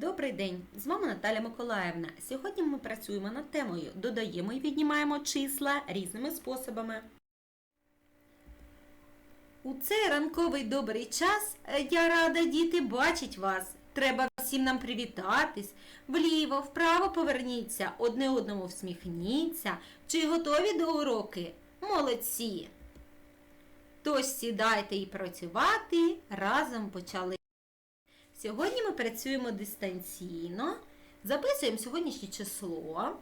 Добрий день! З вами Наталя Миколаївна. Сьогодні ми працюємо над темою Додаємо і віднімаємо числа різними способами. У цей ранковий добрий час е, я рада, діти, бачить вас. Треба всім нам привітатись. Вліво, вправо поверніться, одне одному всміхніться. Чи готові до уроки? Молодці! Тож сідайте і працювати разом почали. Сьогодні ми працюємо дистанційно. Записуємо сьогоднішнє число.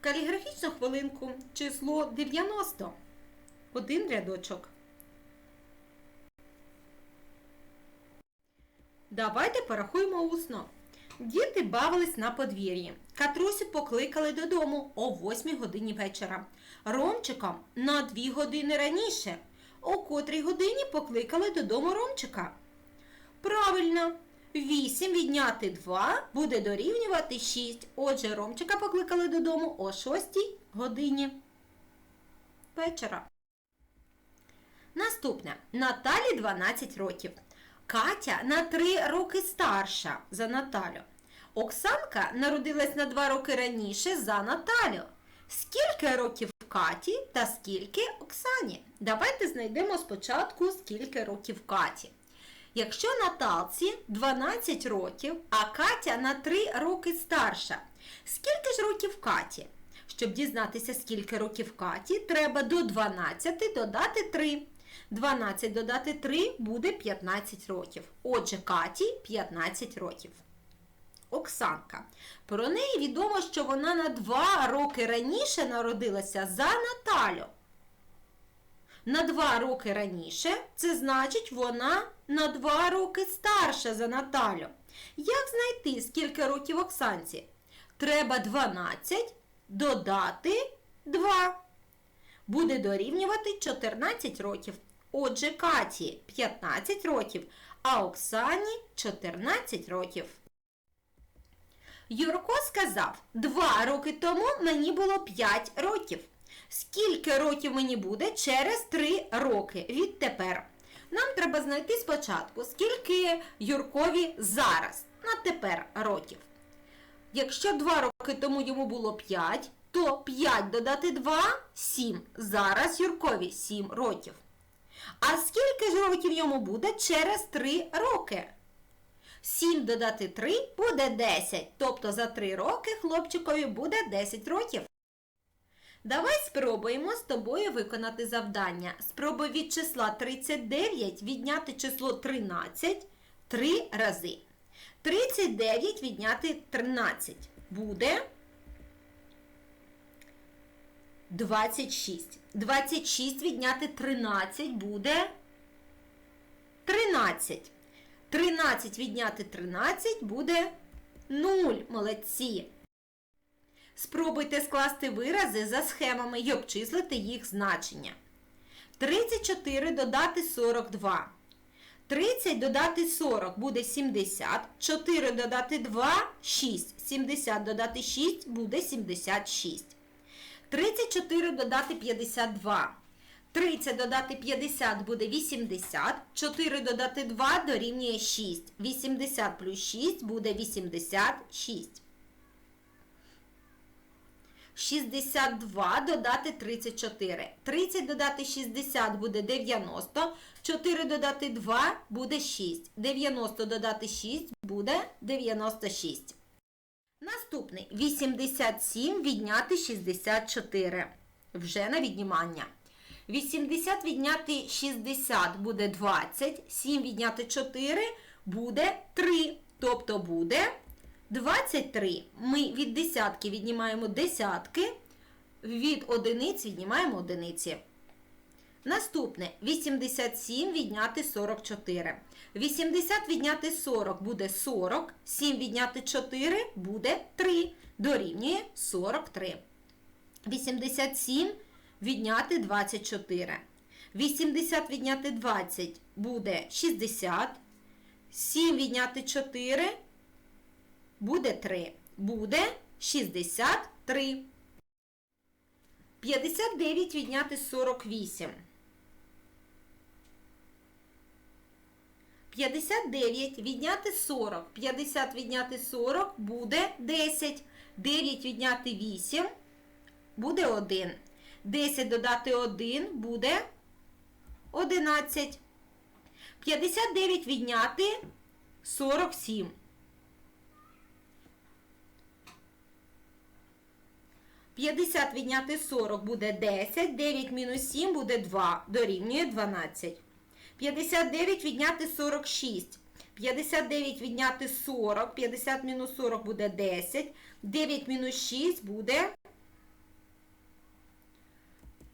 Каліграфічну хвилинку. Число 90. Один рядочок. Давайте порахуємо усно. Діти бавились на подвір'ї. Катрусю покликали додому о 8 годині вечора. Ромчика на 2 години раніше. О котрій годині покликали додому Ромчика. Правильно, 8 відняти 2 буде дорівнювати 6. Отже, Ромчика покликали додому о 6 годині вечора. Наступне. Наталі 12 років. Катя на 3 роки старша за Наталю. Оксанка народилась на 2 роки раніше за Наталю. Скільки років Каті та скільки Оксані? Давайте знайдемо спочатку, скільки років Каті. Якщо Наталці 12 років, а Катя на 3 роки старша, скільки ж років Каті? Щоб дізнатися, скільки років Каті, треба до 12 додати 3. 12 додати 3 буде 15 років. Отже, Каті 15 років. Оксанка. Про неї відомо, що вона на 2 роки раніше народилася за Наталю. На 2 роки раніше, це значить, вона на 2 роки старша за Наталю. Як знайти, скільки років Оксанці? Треба 12 додати 2. Буде дорівнювати 14 років. Отже, Каті 15 років, а Оксані 14 років. Юрко сказав, два роки тому мені було 5 років. Скільки років мені буде через 3 роки відтепер? Нам треба знайти спочатку, скільки Юркові зараз на тепер років. Якщо 2 роки тому йому було 5, то 5 додати 2 7. Зараз Юркові 7 років. А скільки ж років йому буде через 3 роки? 7 додати 3 буде 10. Тобто за 3 роки хлопчикові буде 10 років. Давай спробуємо з тобою виконати завдання. Спробуй від числа 39 відняти число 13 3 рази. 39 відняти 13 буде 26. 26 відняти 13 буде 13. 13 відняти 13 буде 0. Молодці. Спробуйте скласти вирази за схемами і обчислити їх значення. 34 додати 42. 30 додати 40 буде 70. 4 додати 2 6. 70 додати 6 буде 76. 34 додати 52. 30 додати 50 буде 80. 4 додати 2 дорівнює 6. 80 плюс 6 буде 86. 62 додати 34. 30 додати 60 буде 90. 4 додати 2 буде 6. 90 додати 6 буде 96. Наступний 87 відняти 64. Вже на віднімання. 80 відняти 60 буде 20. 7 відняти 4 буде 3. Тобто буде 23. Ми від десятки віднімаємо десятки, від одиниць віднімаємо одиниці. Наступне 87 відняти 44. 80 відняти 40 буде 40. 7 відняти 4 буде 3. Дорівнює 43. 87 відняти 24. 80 відняти 20 буде 60. 7 відняти 4 буде 3. Буде 63. 59 відняти 48. 59 відняти 40. 50 відняти 40 буде 10. 9 відняти 8 буде 1. 10 додати 1 буде 11. 59 відняти 47. П'ятдесят відняти 40 буде 10, 9 мінус 7 буде 2, дорівнює 12. 59 відняти 46. 59 відняти 40, 50 мінус 40 буде 10, 9 мінус 6 буде...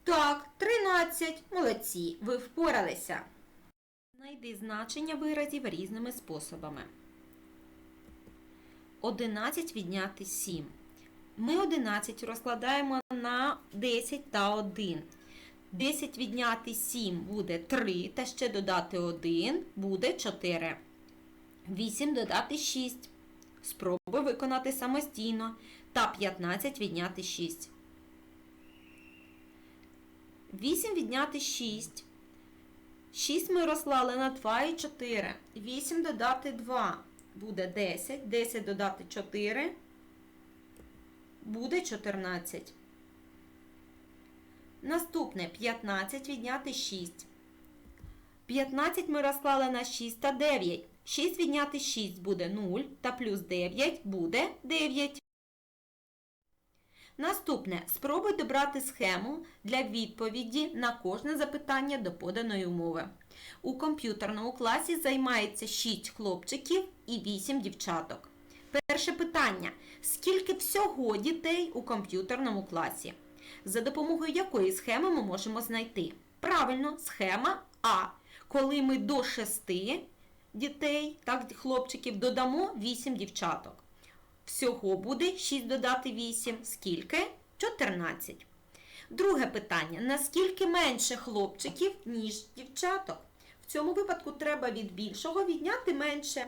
Так, 13. Молодці, ви впоралися. Знайди значення виразів різними способами. 11 відняти 7. Ми 11 розкладаємо на 10 та 1. 10 відняти 7 буде 3, та ще додати 1 буде 4. 8 додати 6. Спробуй виконати самостійно. Та 15 відняти 6. 8 відняти 6. 6 ми розклали на 2 і 4. 8 додати 2 буде 10. 10 додати 4 буде 14. Наступне 15 відняти 6. 15 ми розклали на 6 та 9. 6 відняти 6 буде 0 та плюс 9 буде 9. Наступне. Спробуй добрати схему для відповіді на кожне запитання до поданої умови. У комп'ютерному класі займається 6 хлопчиків і 8 дівчаток. Перше питання. Скільки всього дітей у комп'ютерному класі? За допомогою якої схеми ми можемо знайти? Правильно, схема А. Коли ми до 6 дітей, так, хлопчиків, додамо 8 дівчаток. Всього буде 6 додати 8. Скільки? 14. Друге питання. Наскільки менше хлопчиків, ніж дівчаток? В цьому випадку треба від більшого відняти менше.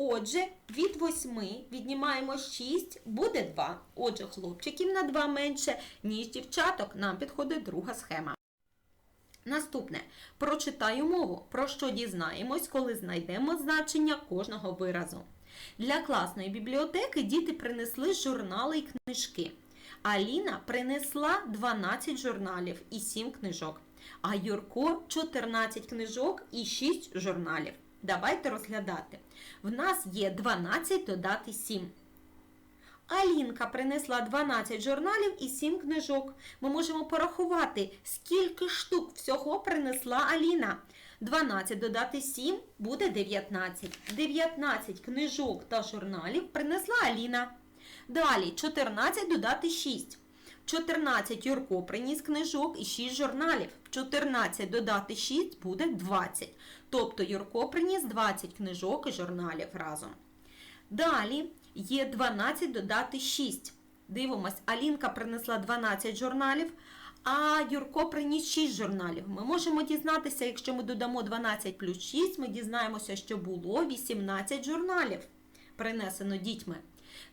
Отже, від 8 віднімаємо 6, буде 2. Отже, хлопчиків на 2 менше, ніж дівчаток. Нам підходить друга схема. Наступне. Прочитаю мову, про що дізнаємось, коли знайдемо значення кожного виразу. Для класної бібліотеки діти принесли журнали і книжки. Аліна принесла 12 журналів і 7 книжок, а Юрко 14 книжок і 6 журналів. Давайте розглядати. В нас є 12 додати 7. Алінка принесла 12 журналів і 7 книжок. Ми можемо порахувати, скільки штук всього принесла Аліна. 12 додати 7 буде 19. 19 книжок та журналів принесла Аліна. Далі 14 додати 6. 14 Юрко приніс книжок і 6 журналів. 14 додати 6 буде 20. Тобто Юрко приніс 20 книжок і журналів разом. Далі є 12 додати 6. Дивимось, Алінка принесла 12 журналів, а Юрко приніс 6 журналів. Ми можемо дізнатися, якщо ми додамо 12 плюс 6, ми дізнаємося, що було 18 журналів принесено дітьми.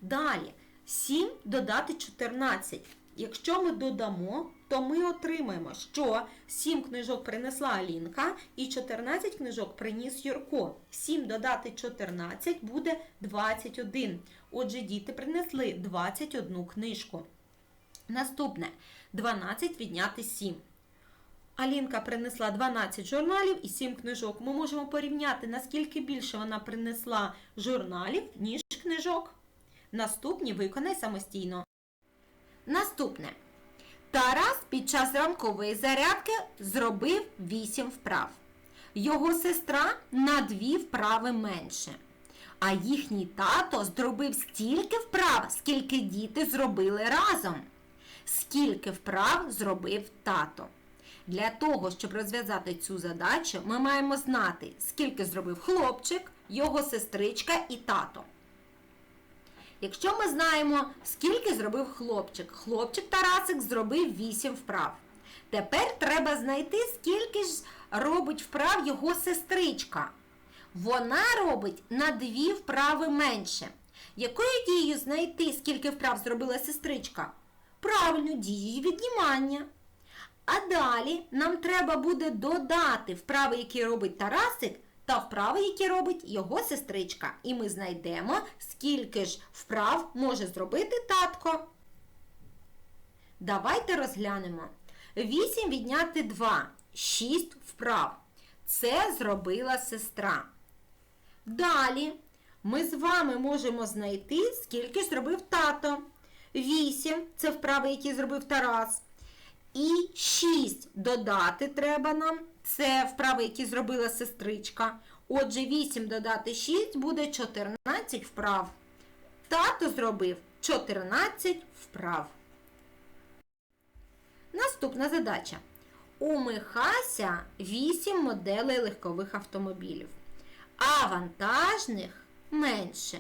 Далі 7 додати 14. Якщо ми додамо, то ми отримаємо, що 7 книжок принесла Алінка і 14 книжок приніс Юрко. 7 додати 14 буде 21. Отже, діти принесли 21 книжку. Наступне 12 відняти 7. Алінка принесла 12 журналів і 7 книжок. Ми можемо порівняти, наскільки більше вона принесла журналів, ніж книжок. Наступні виконай самостійно. Наступне. Тарас під час ранкової зарядки зробив 8 вправ. Його сестра на 2 вправи менше. А їхній тато зробив стільки вправ, скільки діти зробили разом. Скільки вправ зробив тато? Для того, щоб розв'язати цю задачу, ми маємо знати, скільки зробив хлопчик, його сестричка і тато. Якщо ми знаємо, скільки зробив хлопчик, хлопчик Тарасик зробив 8 вправ. Тепер треба знайти, скільки ж робить вправ його сестричка. Вона робить на 2 вправи менше. Якою дією знайти, скільки вправ зробила сестричка? Правильно, дією віднімання. А далі нам треба буде додати вправи, які робить Тарасик, та вправи, які робить його сестричка. І ми знайдемо, скільки ж вправ може зробити татко. Давайте розглянемо. 8 відняти 2, 6 вправ. Це зробила сестра. Далі ми з вами можемо знайти, скільки зробив тато. 8 це вправи, які зробив Тарас. І 6 додати треба нам. Це вправи, які зробила сестричка. Отже, 8 додати 6 буде 14 вправ. Тато зробив 14 вправ. Наступна задача. У Михася 8 моделей легкових автомобілів, а вантажних менше.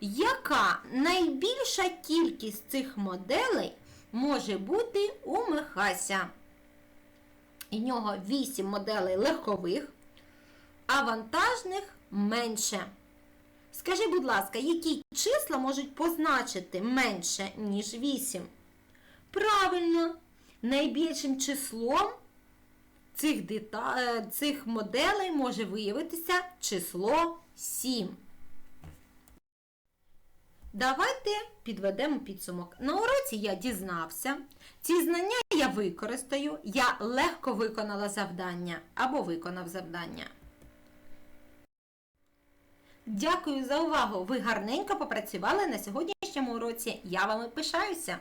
Яка найбільша кількість цих моделей може бути у Михася? І в нього 8 моделей легкових, а вантажних менше. Скажи, будь ласка, які числа можуть позначити менше, ніж 8? Правильно, найбільшим числом цих, дета... е, цих моделей може виявитися число 7. Давайте підведемо підсумок. На уроці я дізнався. Ці знання я використаю. Я легко виконала завдання або виконав завдання. Дякую за увагу! Ви гарненько попрацювали на сьогоднішньому уроці. Я вами пишаюся.